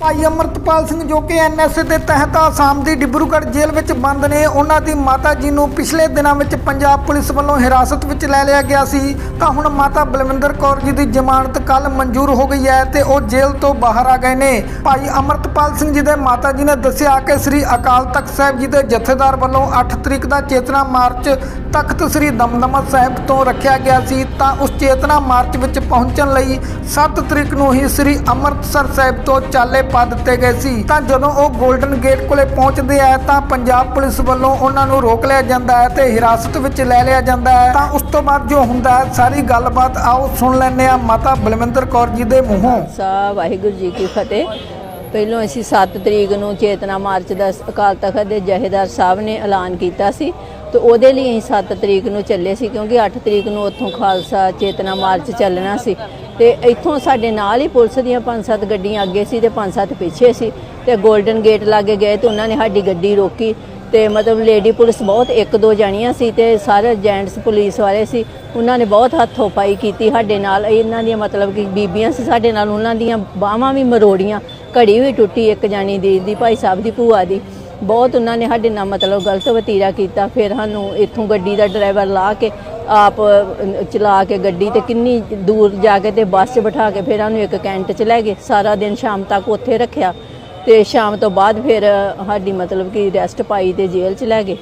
ਭਾਈ ਅਮਰਤਪਾਲ ਸਿੰਘ ਜੋ ਕਿ ਐਨਐਸਏ ਦੇ ਤਹਿਤ ਆਸਾਮ ਦੀ ਡਿਬਰੂਗੜ੍ਹ ਜੇਲ੍ਹ ਵਿੱਚ ਬੰਦ ਨੇ। ਉਹਨਾਂ ਦੀ ਮਾਤਾ ਜੀ ਨੂੰ ਪਿਛਲੇ ਦਿਨਾਂ ਵਿੱਚ ਪੰਜਾਬ ਪੁਲਿਸ ਵੱਲੋਂ ਹਿਰਾਸਤ ਵਿੱਚ ਲੈ ਲਿਆ ਗਿਆ ਸੀ। ਤਾਂ ਹੁਣ ਮਾਤਾ ਬਲਵਿੰਦਰ ਕੌਰ ਜੀ ਦੀ ਜ਼ਮਾਨਤ ਕੱਲ ਮਨਜ਼ੂਰ ਹੋ ਗਈ ਹੈ ਤੇ ਉਹ ਜੇਲ੍ਹ ਤੋਂ ਬਾਹਰ ਆ ਗਏ ਨੇ। ਭਾਈ ਅਮਰਤਪਾਲ ਸਿੰਘ ਜੀ ਦੇ ਮਾਤਾ ਜੀ ਨੇ ਦੱਸਿਆ ਕਿ ਸ੍ਰੀ ਅਕਾਲ ਤਖਤ ਸਾਹਿਬ ਜੀ ਦੇ ਜਥੇਦਾਰ ਵੱਲੋਂ 8 ਤਰੀਕ ਦਾ ਚੇਤਨਾ ਮਾਰਚ ਤਖਤ ਸ੍ਰੀ ਦਮਦਮਾ ਸਾਹਿਬ ਤੋਂ ਰੱਖਿਆ ਗਿਆ ਸੀ। ਤਾਂ ਉਸ ਚੇਤਨਾ ਮਾਰਚ ਵਿੱਚ ਪਹੁੰਚਣ ਲਈ 7 ਤਰੀਕ ਨੂੰ ਹੀ ਸ੍ਰੀ ਅੰਮ੍ਰਿਤਸਰ ਸਾਹਿਬ ਤੋਂ ਚਾਲੇ ਪਾ ਦਿੱਤੇ ਗਏ ਸੀ। ਤਾਂ ਜਦੋਂ ਉਹ ਗੋਲਡਨ ਗੇਟ ਕੋਲੇ ਪਹੁੰਚਦੇ ਆ, ਤਾਂ ਪੰਜਾਬ ਪੁਲਿਸ ਵੱਲੋਂ ਉਹਨਾਂ ਨੂੰ ਰੋਕ ਲਿਆ ਜਾਂਦਾ ਹੈ ਤੇ ਹਿਰਾਸਤ ਵਿੱਚ ਲੈ ਲਿਆ ਜਾਂਦਾ ਹੈ। ਤਾਂ ਉਸ ਤੋਂ ਬਾਅਦ ਜੋ ਹੁੰਦਾ ਹੈ ਸਾਰੀ ਗੱਲਬਾਤ ਆਓ ਸੁਣ ਲੈਂਦੇ ਆ ਮਾਤਾ ਬਲਵਿੰਦਰ ਕੌਰ ਜੀ ਦੇ ਮੂੰਹੋਂ। ਸਾ ਵਾਹਿਗੁਰੂ ਜੀ ਕੀ ਫਤਿਹ। ਪਹਿਲੋਂ ਅਸੀਂ 7 ਤਰੀਕ ਨੂੰ ਚੇਤਨਾ ਮਾਰਚ ਦਾ ਅਕਾਲ ਤਖਤ ਦੇ ਜਹੇਦਾਰ ਸਾਹਿਬ ਨੇ ਐਲਾਨ ਕੀਤਾ ਸੀ ਤੇ ਉਹਦੇ ਲਈ ਅਸੀਂ 7 ਤਰੀਕ ਨੂੰ ਚੱਲੇ ਸੀ ਕਿਉਂਕਿ 8 ਤਰੀਕ ਨੂੰ ਉੱਥੋਂ ਖਾਲਸਾ ਚੇਤਨਾ ਮਾਰਚ ਚੱਲਣਾ ਸੀ। ਤੇ ਇੱਥੋਂ ਸਾਡੇ ਨਾਲ ਹੀ ਪੁਲਿਸ ਦੀਆਂ ਪੰਜ ਸੱਤ ਗੱਡੀਆਂ ਅੱਗੇ ਸੀ ਤੇ ਪੰਜ ਸੱਤ ਪਿੱਛੇ ਸੀ ਤੇ 골ਡਨ ਗੇਟ ਲਾਗੇ ਗਏ ਤੇ ਉਹਨਾਂ ਨੇ ਸਾਡੀ ਗੱਡੀ ਰੋਕੀ ਤੇ ਮਤਲਬ ਲੇਡੀ ਪੁਲਿਸ ਬਹੁਤ ਇੱਕ ਦੋ ਜਾਣੀਆਂ ਸੀ ਤੇ ਸਾਰੇ ਜੈਂਟਸ ਪੁਲਿਸ ਵਾਲੇ ਸੀ। ਉਹਨਾਂ ਨੇ ਬਹੁਤ ਹੱਥੋਂ ਪਾਈ ਕੀਤੀ ਸਾਡੇ ਨਾਲ। ਇਹਨਾਂ ਦੀਆਂ ਮਤਲਬ ਕਿ ਬੀਬੀਆਂ ਸੀ ਸਾਡੇ ਨਾਲ। ਉਹਨਾਂ ਦੀਆਂ ਬਾਹਾਂ ਵੀ ਮਰੋੜੀਆਂ। ਘੜੀ ਵੀ ਟੁੱਟੀ ਇੱਕ ਜਾਣੀ ਦੀ ਦੀ ਭਾਈ ਸਾਹਿਬ ਦੀ ਭੂਆ ਦੀ। ਬਹੁਤ ਉਹਨਾਂ ਨੇ ਸਾਡੇ ਨਾਲ ਮਤਲਬ ਗਲਤ ਵਤੀਰਾ ਕੀਤਾ। ਫਿਰ ਸਾਨੂੰ ਇੱਥੋਂ ਗੱਡੀ ਦਾ ਡਰਾਈਵਰ ਲਾ ਕੇ, ਆਪ ਚਲਾ ਕੇ ਗੱਡੀ ਤੇ ਕਿੰਨੀ ਦੂਰ ਜਾ ਕੇ ਤੇ ਬੱਸ 'ਚ ਬਿਠਾ ਕੇ ਫਿਰ ਸਾਨੂੰ ਇੱਕ ਕੈਂਟ 'ਚ ਲੈ ਗਏ। ਸਾਰਾ ਦਿਨ ਸ਼ਾਮ ਤੱਕ ਉੱਥੇ ਰੱਖਿਆ। ਤੇ ਸ਼ਾਮ ਤੋਂ ਬਾਅਦ ਫਿਰ ਸਾਡੀ ਮਤਲਬ ਕਿ ਰੈਸਟ ਪਾਈ ਤੇ ਜੇਲ੍ਹ 'ਚ ਲੈ ਗਏ।